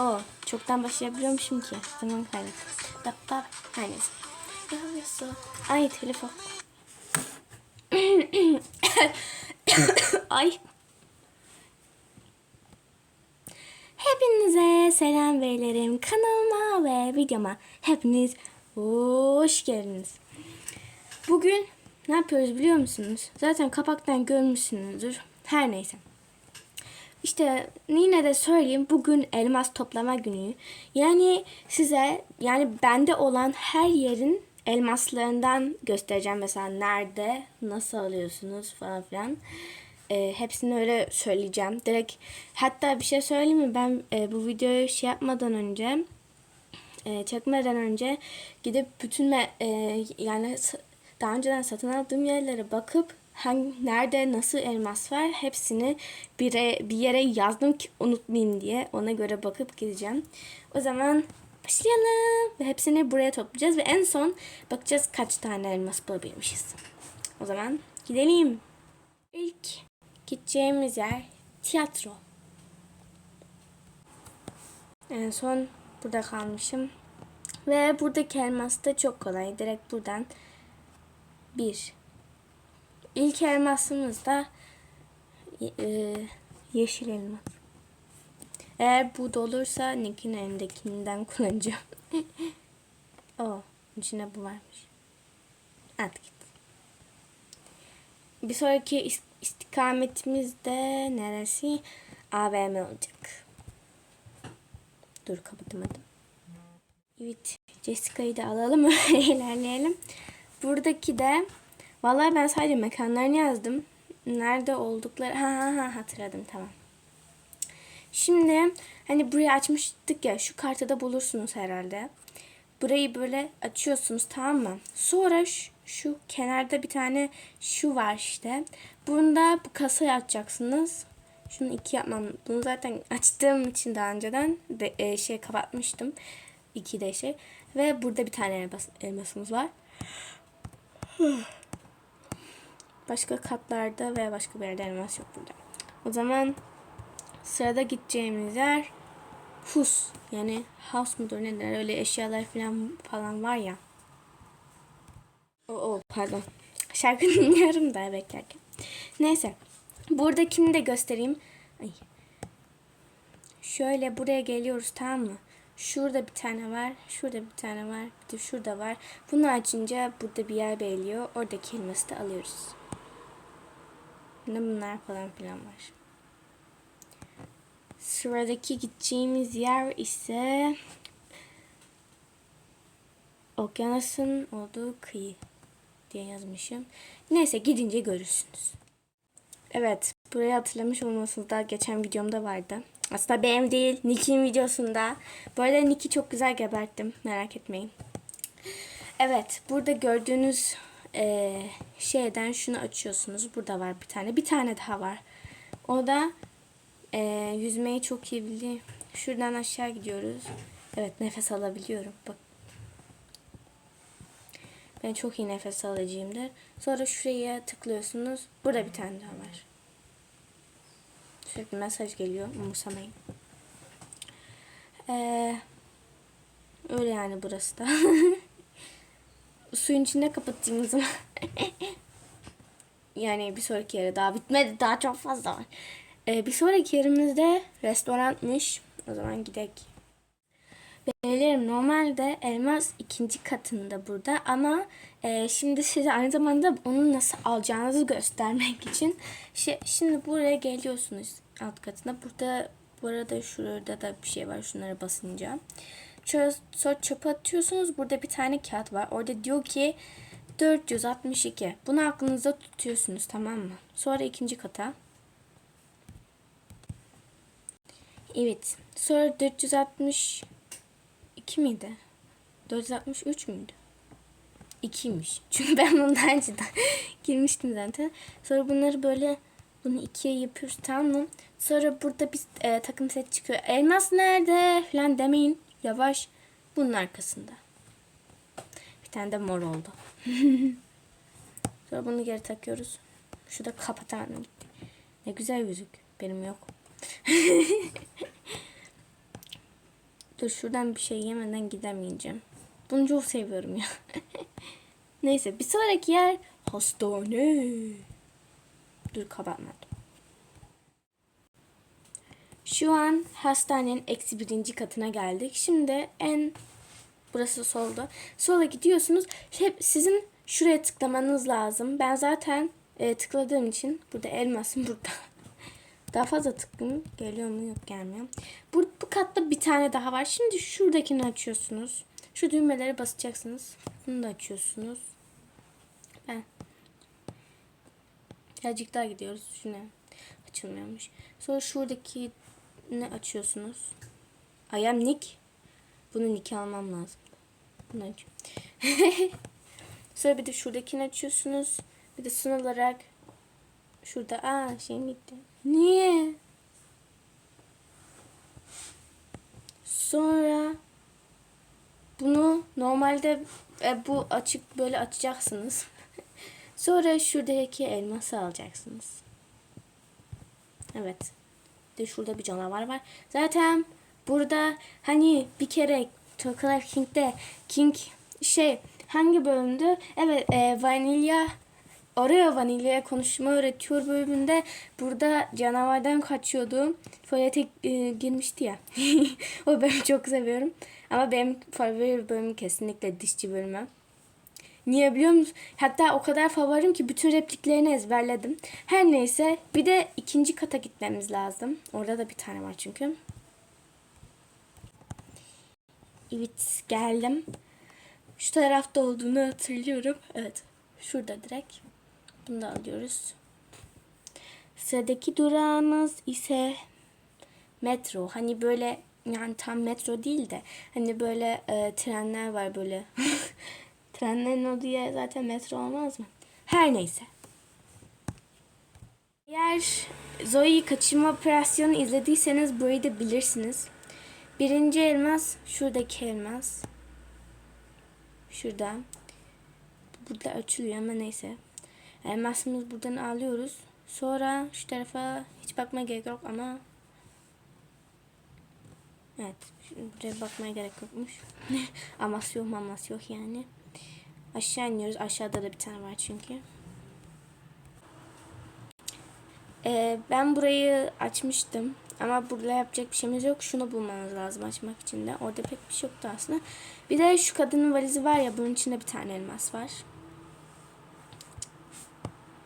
O çoktan başlayabiliyormuşum ki. Zaman kaybı. Dap dap. Her neyse. Yavrusu. Ay telefon. Ay. Hepinize selam beylerim. Kanalıma ve videoma hepiniz hoş geldiniz. Bugün ne yapıyoruz biliyor musunuz? Zaten kapaktan görmüşsünüzdür. Her neyse. İşte yine de söyleyeyim bugün elmas toplama günü. Yani size yani bende olan her yerin elmaslarından göstereceğim. Mesela nerede, nasıl alıyorsunuz falan filan. Ee, hepsini öyle söyleyeceğim. Direkt hatta bir şey söyleyeyim mi? Ben e, bu videoyu şey yapmadan önce e, çekmeden önce gidip bütün me- e, yani daha önceden satın aldığım yerlere bakıp hangi nerede nasıl elmas var hepsini bir, bir yere yazdım ki unutmayayım diye ona göre bakıp gideceğim. O zaman başlayalım ve hepsini buraya toplayacağız ve en son bakacağız kaç tane elmas bulabilmişiz. O zaman gidelim. İlk gideceğimiz yer tiyatro. En son burada kalmışım. Ve buradaki elmas da çok kolay. Direkt buradan bir. İlk elmasımız da e, yeşil elmas. Eğer bu dolursa Nick'in elindekinden kullanacağım. o içine bu varmış. At git. Bir sonraki is- istikametimiz de neresi? AVM olacak. Dur kapatamadım. Evet. Jessica'yı da alalım. Öyle ilerleyelim. Buradaki de vallahi ben sadece mekanlarını yazdım. Nerede oldukları ha ha ha hatırladım tamam. Şimdi hani burayı açmıştık ya şu kartada bulursunuz herhalde. Burayı böyle açıyorsunuz tamam mı? Sonra şu, şu kenarda bir tane şu var işte. Bunda bu kasayı açacaksınız. Şunu iki yapmam. Bunu zaten açtığım için daha önceden de, e, şey kapatmıştım. İki de şey. Ve burada bir tane elmas, elmasımız var. Başka katlarda veya başka bir yerde elmas yok burada. O zaman sırada gideceğimiz yer hus. Yani house mudur nedir? Öyle eşyalar falan falan var ya. O, o pardon. Şarkı dinliyorum da beklerken. Neyse. Buradakini de göstereyim. Ay. Şöyle buraya geliyoruz tamam mı? Şurada bir tane var. Şurada bir tane var. Bir de şurada var. Bunu açınca burada bir yer belirliyor. Oradaki elması da alıyoruz. Ne bunlar falan filan var. Sıradaki gideceğimiz yer ise okyanusun olduğu kıyı diye yazmışım. Neyse gidince görürsünüz. Evet, burayı hatırlamış olmasınız da geçen videomda vardı. Aslında benim değil, Nick'in videosunda. Bu arada Nick'i çok güzel geberttim, merak etmeyin. Evet, burada gördüğünüz eee, şeyden şunu açıyorsunuz. Burada var bir tane. Bir tane daha var. O da eee, yüzmeyi çok iyi biliyor. Şuradan aşağı gidiyoruz. Evet, nefes alabiliyorum. Bak. Ben çok iyi nefes alıcıyımdır. Sonra şuraya tıklıyorsunuz. Burada bir tane daha var. Sürekli mesaj geliyor. Umursamayın. Ee, öyle yani burası da. Suyun içinde kapatayım zaman. yani bir sonraki yere daha bitmedi. Daha çok fazla var. Ee, bir sonraki yerimizde restoranmış. O zaman gidelim. Beylerim normalde elmas ikinci katında burada ama e, şimdi size aynı zamanda onu nasıl alacağınızı göstermek için şey, şimdi buraya geliyorsunuz alt katına. Burada bu arada şurada da bir şey var şunlara basınca. Şöyle sonra atıyorsunuz. Burada bir tane kağıt var. Orada diyor ki 462. Bunu aklınızda tutuyorsunuz tamam mı? Sonra ikinci kata. Evet. Sonra 460 2 miydi? 463 müydü? 2'ymiş. Çünkü ben bundan önceden girmiştim zaten. Sonra bunları böyle bunu ikiye yapıyoruz tamam mı? Sonra burada bir e, takım set çıkıyor. Elmas nerede falan demeyin. Yavaş. Bunun arkasında. Bir tane de mor oldu. Sonra bunu geri takıyoruz. Şu da kapatan. Ne güzel yüzük. Benim yok. Dur şuradan bir şey yemeden gidemeyeceğim. Bunu çok seviyorum ya. Neyse bir sonraki yer hastane. Dur kapatmadım. Şu an hastanenin eksi birinci katına geldik. Şimdi en burası solda. Sola gidiyorsunuz. Hep sizin şuraya tıklamanız lazım. Ben zaten e, tıkladığım için burada elmasım burada. Daha fazla tıklayayım. Geliyor mu? Yok gelmiyor. Bu, bu katta bir tane daha var. Şimdi şuradakini açıyorsunuz. Şu düğmeleri basacaksınız. Bunu da açıyorsunuz. Ben. Birazcık daha gidiyoruz. Şuna açılmıyormuş. Sonra şuradaki ne açıyorsunuz? I am Nick. Bunu Nick'i almam lazım. Bunu. Sonra bir de şuradakini açıyorsunuz. Bir de son olarak şurada aa şeyim gitti. Niye? Sonra bunu normalde e, bu açık böyle açacaksınız. Sonra şuradaki elması alacaksınız. Evet. De şurada bir canavar var. Zaten burada hani bir kere Tokyo King'de King şey hangi bölümdü? Evet e, vanilya Oreo vanilyaya konuşma öğretiyor bölümünde burada canavardan kaçıyordu. Tuvalete e, girmişti ya. o bölümü çok seviyorum. Ama benim favori bölümüm kesinlikle dişçi bölümü. Niye biliyor musun? Hatta o kadar favorim ki bütün repliklerini ezberledim. Her neyse bir de ikinci kata gitmemiz lazım. Orada da bir tane var çünkü. Evet geldim. Şu tarafta olduğunu hatırlıyorum. Evet. Şurada direkt. Bunu da alıyoruz. Sıradaki durağımız ise metro. Hani böyle yani tam metro değil de hani böyle e, trenler var böyle. Trenlerin olduğu yer zaten metro olmaz mı? Her neyse. Eğer Zoe kaçırma operasyonu izlediyseniz burayı da bilirsiniz. Birinci elmas şuradaki elmas. Şurada. Burada açılıyor ama neyse. Elmasımızı buradan alıyoruz. Sonra şu tarafa hiç bakmaya gerek yok ama Evet. Buraya bakmaya gerek yokmuş. Aması yok maması yok yani. Aşağı iniyoruz. Aşağıda da bir tane var çünkü. Ee, ben burayı açmıştım. Ama burada yapacak bir şeyimiz yok. Şunu bulmanız lazım açmak için de. Orada pek bir şey yoktu aslında. Bir de şu kadının valizi var ya. Bunun içinde bir tane elmas var.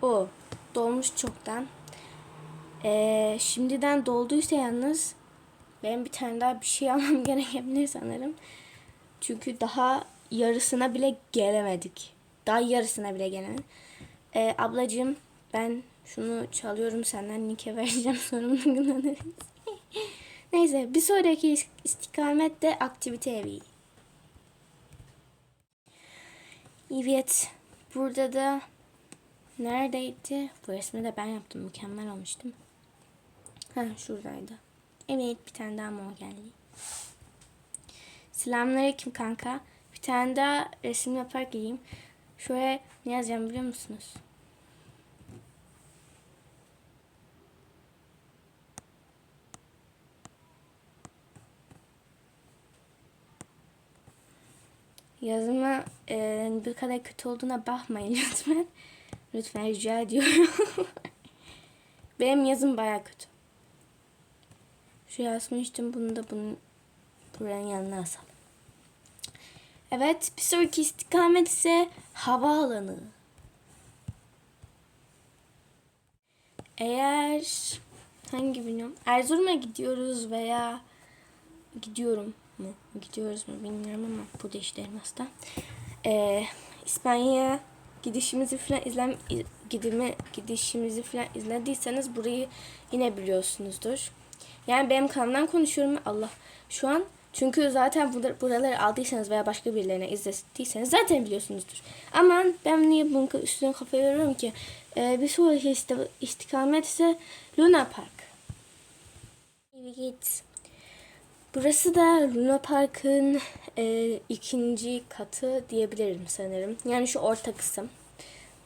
O dolmuş çoktan. Ee, şimdiden dolduysa yalnız benim bir tane daha bir şey almam gerekebilir sanırım. Çünkü daha yarısına bile gelemedik. Daha yarısına bile gelemedik. Ee, ablacığım ben şunu çalıyorum senden Nike vereceğim sorumluluğunu Neyse bir sonraki istikamette aktivite evi. Evet burada da neredeydi? Bu resmi de ben yaptım. Mükemmel olmuştum. Ha şuradaydı. Evet bir tane daha mor geldi. Selamünaleyküm kanka. Tane daha resim yapar geleyim. Şöyle ne yazacağım biliyor musunuz? Yazıma e, bir kadar kötü olduğuna bakmayın lütfen. Lütfen rica ediyorum. Benim yazım baya kötü. Şu yazmıştım. Bunu da bunun buranın yanına asalım. Evet. Bir sonraki istikamet ise havaalanı. Eğer hangi bilmiyorum. Erzurum'a gidiyoruz veya gidiyorum mu? Gidiyoruz mu bilmiyorum ama bu da işte elmasta. Ee, İspanya'ya gidişimizi falan izlem gidimi gidişimizi falan izlediyseniz burayı yine biliyorsunuzdur. Yani benim kanalımdan konuşuyorum Allah. Şu an çünkü zaten buraları aldıysanız veya başka birilerine izlediyseniz zaten biliyorsunuzdur. Ama ben niye bunun üstüne kafa yoruyorum ki? Ee, bir sonraki istikamet ise Luna Park. Evet. Burası da Luna Park'ın e, ikinci katı diyebilirim sanırım. Yani şu orta kısım.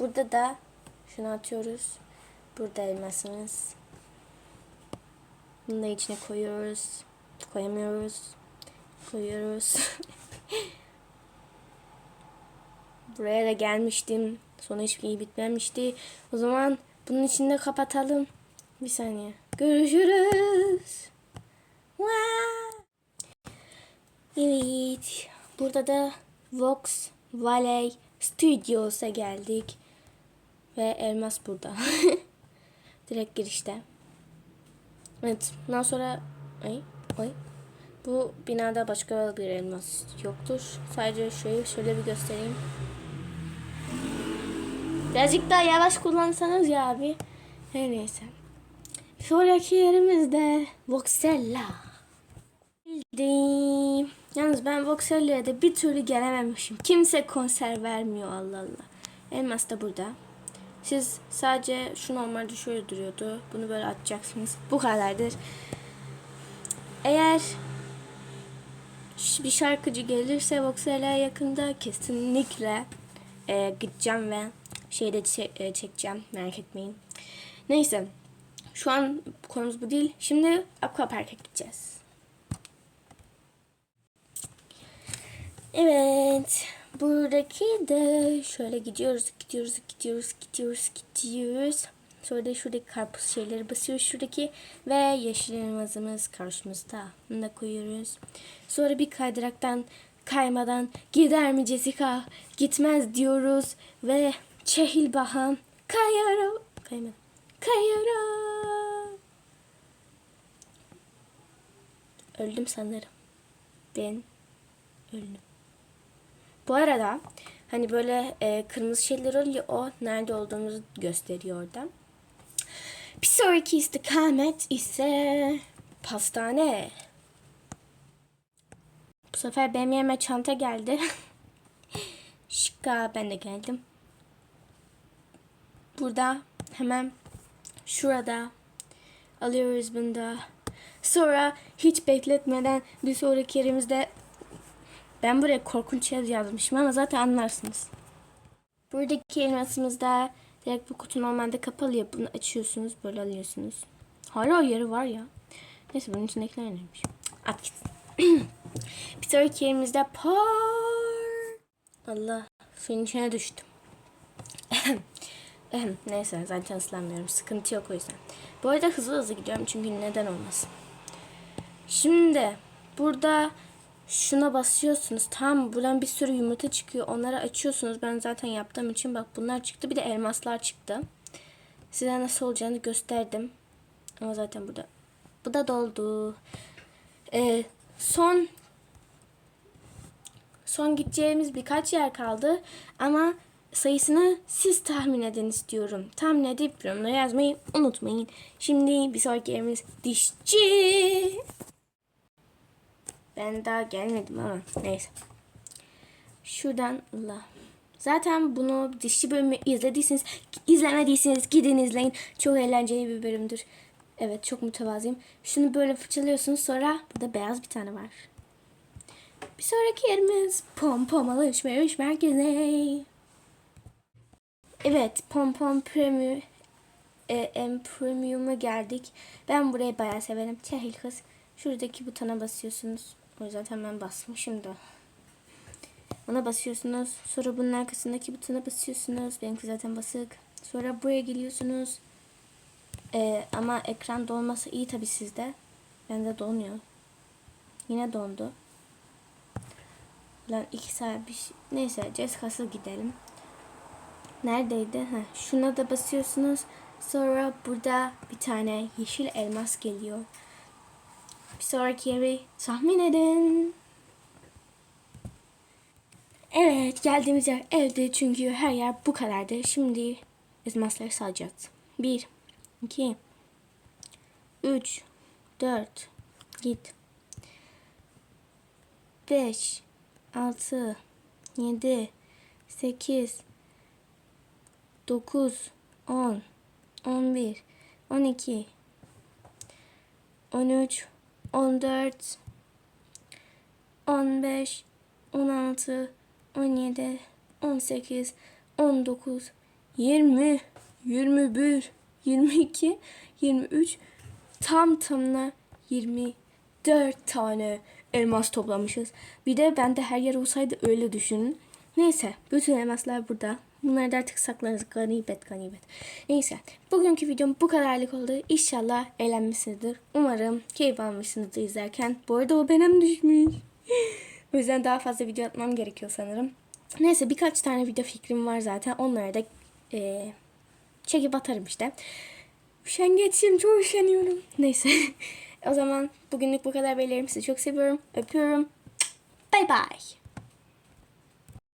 Burada da şunu atıyoruz. Burada elmasımız. Bunu da içine koyuyoruz. Koyamıyoruz. Koyuyoruz. Buraya da gelmiştim. Sonra hiçbir şey bitmemişti. O zaman bunun içinde kapatalım. Bir saniye. Görüşürüz. Evet. Burada da Vox Valley Studios'a geldik. Ve Elmas burada. Direkt girişte. Evet. Bundan sonra... Ay, ay. Bu binada başka bir elmas yoktur. Sadece şöyle şöyle bir göstereyim. Birazcık daha yavaş kullansanız ya abi. Her neyse. Sonraki yerimizde Voxella. Bildim. Yalnız ben Voxella'ya da bir türlü gelememişim. Kimse konser vermiyor Allah Allah. Elmas da burada. Siz sadece şu normalde şöyle duruyordu. Bunu böyle atacaksınız. Bu kadardır. Eğer bir şarkıcı gelirse Voxella'ya yakında kesinlikle e, gideceğim ve şeyde çe- e, çekeceğim. Merak etmeyin. Neyse. Şu an konumuz bu değil. Şimdi Aquapark'a gideceğiz. Evet. Buradaki de şöyle gidiyoruz, gidiyoruz, gidiyoruz, gidiyoruz, gidiyoruz. Sonra da şuradaki karpuz şeyleri basıyoruz şuradaki ve yeşil elmazımız karşımızda. Bunu da koyuyoruz. Sonra bir kaydıraktan kaymadan gider mi Jessica? Gitmez diyoruz ve Çehil Baham kayara kaymadım. Kayara. Öldüm sanırım. Ben öldüm. Bu arada hani böyle e, kırmızı şeyler oluyor o nerede olduğumuzu gösteriyor orada. Bir sonraki istikamet ise pastane. Bu sefer benim yerime çanta geldi. Şıkka ben de geldim. Burada hemen şurada alıyoruz bunu da. Sonra hiç bekletmeden bir sonraki yerimizde ben buraya korkunç yaz yazmışım ama zaten anlarsınız. Buradaki elmasımızda direkt bu kutu normalde kapalı ya. Bunu açıyorsunuz böyle alıyorsunuz. Hala yeri var ya. Neyse bunun içindekiler neymiş? At gitsin. bir sonraki yerimizde par. Allah suyun içine düştüm. Neyse zaten ıslanmıyorum. Sıkıntı yok o yüzden. Bu arada hızlı hızlı gidiyorum çünkü neden olmasın. Şimdi burada şuna basıyorsunuz. Tamam buradan bir sürü yumurta çıkıyor. Onları açıyorsunuz. Ben zaten yaptığım için bak bunlar çıktı. Bir de elmaslar çıktı. Size nasıl olacağını gösterdim. Ama zaten burada. Bu da doldu. Ee, son son gideceğimiz birkaç yer kaldı. Ama sayısını siz tahmin edin istiyorum. Tahmin edip yorumlara yazmayı unutmayın. Şimdi bir sonraki yerimiz dişçi. Ben daha gelmedim ama neyse. Şuradan Allah. Zaten bunu dişçi bölümü izlediyseniz, izlemediyseniz gidin izleyin. Çok eğlenceli bir bölümdür. Evet çok mütevazıyım. Şunu böyle fırçalıyorsunuz sonra burada beyaz bir tane var. Bir sonraki yerimiz Pom Pom Alışveriş Merkezi. Evet Pom Pom Premium e, em, Premium'a geldik. Ben burayı bayağı severim. Çehil kız. Şuradaki butona basıyorsunuz. O yüzden hemen basmışım da. Ona basıyorsunuz. Sonra bunun arkasındaki butona basıyorsunuz. Benimki zaten basık. Sonra buraya geliyorsunuz. Ee, ama ekran dolması iyi tabi sizde. Bende donuyor. Yine dondu. Lan iki saat bir şey. Neyse Jessica'sı gidelim. Neredeydi? Heh, şuna da basıyorsunuz. Sonra burada bir tane yeşil elmas geliyor. Bir sonraki yeri tahmin edin. Evet geldiğimiz yer evde çünkü her yer bu kadardı. Şimdi elmasları sayacağız. 1, 2, 3, 4, git. 5, 6, 7, 8, 9, 10, 11, 12, 13, 14, 15, 16, 17, 18, 19, 20, 21, 22, 23, tam tamına 24 tane elmas toplamışız. Bir de bende her yer olsaydı öyle düşünün. Neyse bütün elmaslar burada. Bunları da artık saklarız. Ganibet ganibet. Neyse. Bugünkü videom bu kadarlık oldu. İnşallah eğlenmişsinizdir. Umarım keyif almışsınızdır izlerken. Bu arada o benim düşmüş. o yüzden daha fazla video atmam gerekiyor sanırım. Neyse birkaç tane video fikrim var zaten. Onları da eee, çekip atarım işte. Üşengeçim çok üşeniyorum. Neyse. o zaman bugünlük bu kadar beylerim. Sizi çok seviyorum. Öpüyorum. Bye bye.